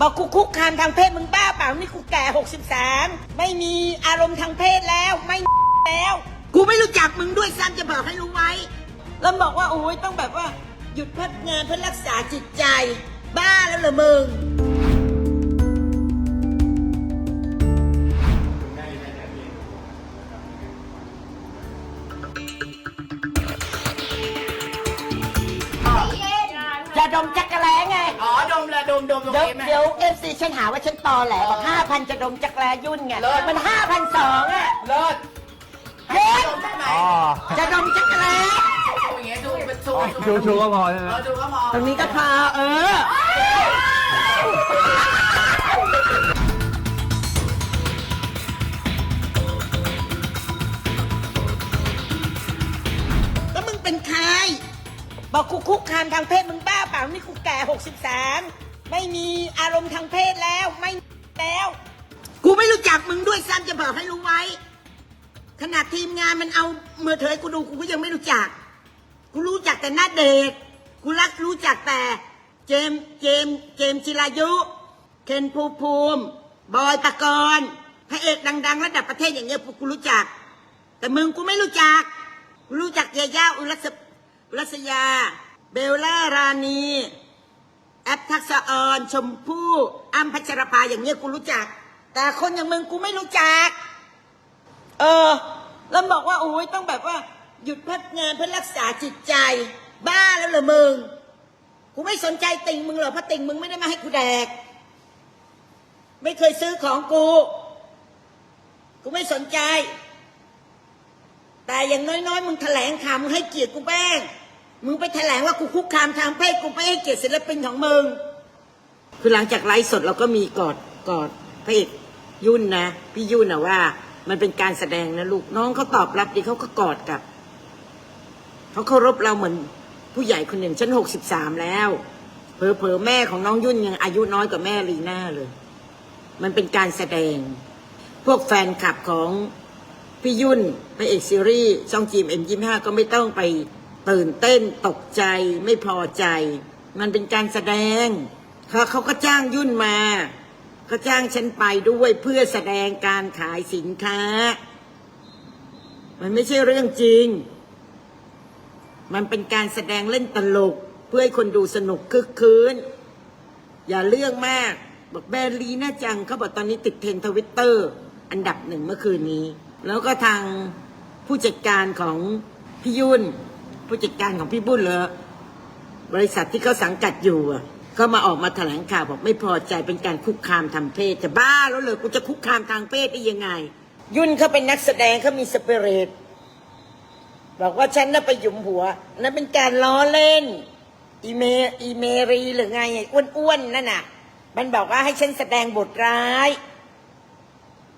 บอกกูคุกคามทางเพศมึงบ้าเปล่านี่กูแก่หกสิบสามไม่มีอารมณ์ทางเพศแล้วไม่แล้ว กูไม่รู้จักมึงด้วยซ้ำจะบอกให้รู้ไว้ แล้วบอกว่าโอ้ยต้องแบบว่าหยุดพักงานเพื่อรักษาจิตใจ บ้าแล้วเหรอมึง จะดมจักรแล้ไงอ๋อดมละดมดมตรงเดี๋ยวนี้ไหม เดี๋ยวเอฟซีฉันหาว่าฉันตอแหลบอกห้าพันจะดมจักรแลยุ่นไง เลิศ มันห้าพันสองอะเลิศเฮ้ยดมได้ไหมอ๋อจะดมจักรแลดูอย่างเงี้ยดูเป็นสูชูชูก็พอใช่ไหมเออดูก็พอตรงนี้ก็พอเออ บอกกูคุกคามทางเพศมึงบ้าเปล่านี่กูแก่หกสิบสามไม่มีอารมณ์ทางเพศแล้วไม่แล้ว กูไม่รู้จักมึงด้วยซ้ำจะบอกให้รู้ไว้ ขนาดทีมงานมันเอาเมื่อเถยกูดูกูก็ยังไม่รู้จัก กูรู้จักแต่หน้าเดชน์กูรักรู้จักแต่เจมส์เจมส์เจมส์จิรายุ เคนภูภูมิ บอยปกรณ์พระเอกดัง ๆ ระดับประเทศอย่างเงี้ยกูรู้จัก แต่มึงกูไม่รู้จักกูรู้จักยาย่าอุรัส รัสยา เบลล่ารานีแอปทักษออนชมพู่อ้ำพัชรภาอย่างเงี้ยกูรู้จัก แต่คนอย่างมึงกูไม่รู้จัก เออ แล้วบอกว่าโอ้ยต้องแบบว่า หยุดพักงานเพื่อรักษาจิตใจ บ้าแล้วเหรอมึง กูไม่สนใจติ่งมึงหรอกเพราะติ่งมึงไม่ได้มาให้กูแดก ไม่เคยซื้อของกู กูไม่สนใจ แต่อย่างน้อยๆ มึงแถลงข่าวมึงให้เกียรติกูบ้าง มึงไปแถลงว่ากูคุกคามทางเพศกูไม่ให้เกียรติศิลปินของมึง คือหลังจากไลฟ์สดเราก็มีกอดกอดพระเอกยุ่นนะ พี่ยุ่นนะว่า มันเป็นการแสดงนะลูกน้องเขาตอบรับดีเขาก็กอดกลับเขาเคารพเราเหมือนผู้ใหญ่คนหนึ่งฉันหกสิบสามแล้วเผลอๆแม่ของน้องยุ่นยังอายุน้อยกว่าแม่ลีน่าเลย มันเป็นการแสดง พวกแฟนคลับของ พี่ยุ่นพระเอกซีรีส์ช่องจีมเอ็มยี่ห้าก็ไม่ต้องไปตื่นเต้นตกใจไม่พอใจ มันเป็นการแสดงเขาเขาก็จ้างยุ่นมาเขาจ้างฉันไปด้วยเพื่อแสดงการขายสินค้า มันไม่ใช่เรื่องจริง มันเป็นการแสดงเล่นตลก เพื่อให้คนดูสนุกคึกคืนอย่าเรื่องมาก บอกแบรนด์ลีน่าจังเขาบอกตอนนี้ติดเทรนทวิตเตอร์อันดับหนึ่งเมื่อคืนนี้ แล้วก็ทางผู้จัดการของพี่ยุ่น ผู้จัดการของพี่บุญเลยบริษัทที่เขาสังกัดอยู่อะก็มาออกมาแถลงข่าวบอกไม่พอใจเป็นการคุกคามทางเพศจะบ้าแล้วเลยกูจะคุกคามทางเพศได้ยังไง ยุ่นเขาเป็นนักแสดงเขามีสเปรตบอกว่าฉันน่ะไปหยุมหัวนั่นเป็นการล้อเล่น อีเมอีเมรีหรือไงอ้อ้วนๆนั่นน่ะ มันบอกว่าให้ฉันแสดงบทร้าย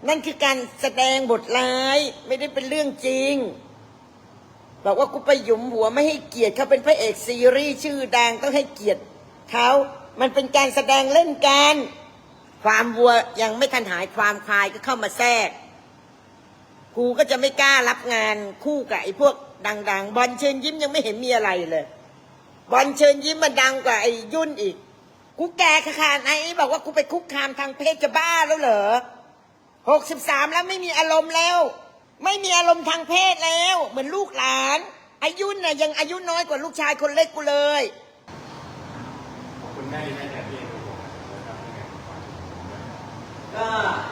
นั่นคือการแสดงบทร้ายไม่ได้เป็นเรื่องจริง บอกว่ากูไปหยุมหัวไม่ให้เกียรติเขาเป็นพระเอกซีรีส์ชื่อดังต้องให้เกียรติเขามันเป็นการแสดงเล่นกันความวัวยังไม่ทันหายความควายก็เข้ามาแทรก กูก็จะไม่กล้ารับงานคู่กับไอ้พวกดัง ๆ บอลเชิญยิ้มยังไม่เห็นมีอะไรเลยบอลเชิญยิ้มมันดังกว่าไอ้ยุ่นอีก กูแก่ขนาดไหนบอกว่ากูไปคุกคามทางเพศจะบ้าแล้วเหรอ หกสิบสามแล้วไม่มีอารมณ์แล้ว ไม่มีอารมณ์ทางเพศแล้ว เหมือนลูกหลาน อายุน่ะยังอายุน้อยกว่าลูกชายคนเล็กกูเลยคุณแม่ดีแม่แพี่ก็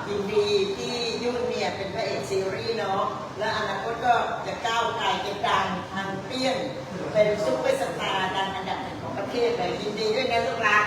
ยินดีที่ยุ่นเนี่ยเป็นพระเอกซีรีส์เนาะและอนาคตก็จะก้าวไกลจะดังทางเปี้ยน เป็นซุปเปอร์สตาร์ดังอันดับหนึ่งของประเทศเลยยินดีด้วยนะลูกรัก